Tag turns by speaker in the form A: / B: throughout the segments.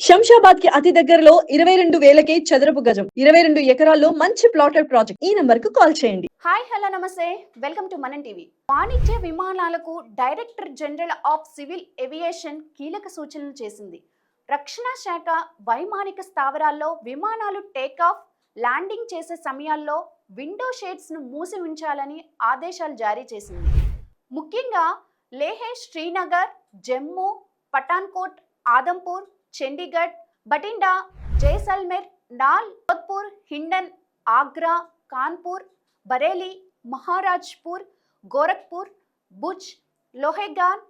A: శంషాబాద్కి అతి దగ్గరలో ఇరవై రెండు వేలకే చదరపు గజం ఇరవై రెండు ఎకరాల్లో మంచి ప్లాటెడ్ ప్రాజెక్ట్. ఈ నంబర్కు కాల్ చేయండి.
B: హాయ్ హలో నమస్తే. Welcome to Manan TV. వాణిజ్య విమానాలకు director general of civil aviation కీలక సూచనలు చేసింది. రక్షణ శాఖ వైమానిక స్థావరాల్లో విమానాలు టేకాఫ్ ల్యాండింగ్ చేసే సమయాల్లో విండో షేడ్స్ను మూసి ఉంచాలని ఆదేశాలు జారీ చేసింది. ముఖ్యంగా లేహే శ్రీనగర్ జమ్మూ పఠాన్కోట్ ఆదంపూర్ చండీగఢ్ బటిండా జైసల్మేర్ నాల్ జోధ్పూర్ హిండన్ ఆగ్రా కాన్పూర్ బరేలీ మహారాజ్పూర్ గోరఖ్పూర్ భుజ్ లోహెగాన్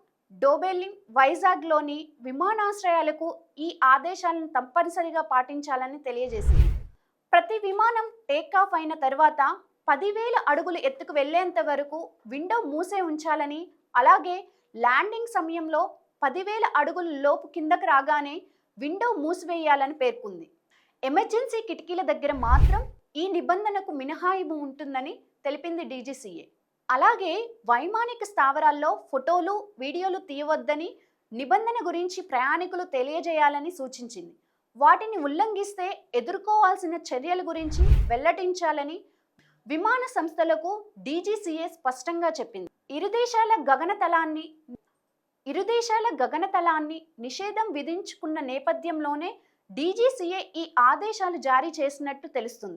B: డోబెలిం వైజాగ్లోని విమానాశ్రయాలకు ఈ ఆదేశాలను తప్పనిసరిగా పాటించాలని తెలియజేసింది. ప్రతి విమానం టేకాఫ్ అయిన తర్వాత పదివేల అడుగులు ఎత్తుకు వెళ్ళేంత వరకు విండో మూసే ఉంచాలని అలాగే ల్యాండింగ్ సమయంలో పదివేల అడుగుల లోపు కిందకు రాగానే విండో మూసివేయాలని పేర్కొంది. ఎమర్జెన్సీ కిటికీల దగ్గర మాత్రం ఈ నిబంధనకు మినహాయింపు ఉంటుందని తెలిపింది డీజీసీఏ. అలాగే వైమానిక స్థావరాల్లో ఫోటోలు వీడియోలు తీయవద్దని నిబంధన గురించి ప్రయాణికులు తెలియజేయాలని సూచించింది. వాటిని ఉల్లంఘిస్తే ఎదుర్కోవాల్సిన చర్యల గురించి వెల్లడించాలని విమాన సంస్థలకు డీజీసీఏ స్పష్టంగా చెప్పింది. ఇరు దేశాల గగనతలాన్ని ఇరు దేశాల గగనతలాన్ని నిషేధం విధించుకున్న నేపథ్యంలోనే డీజీసీఏ ఈ ఆదేశాలు జారీ చేసినట్టు తెలుస్తుంది.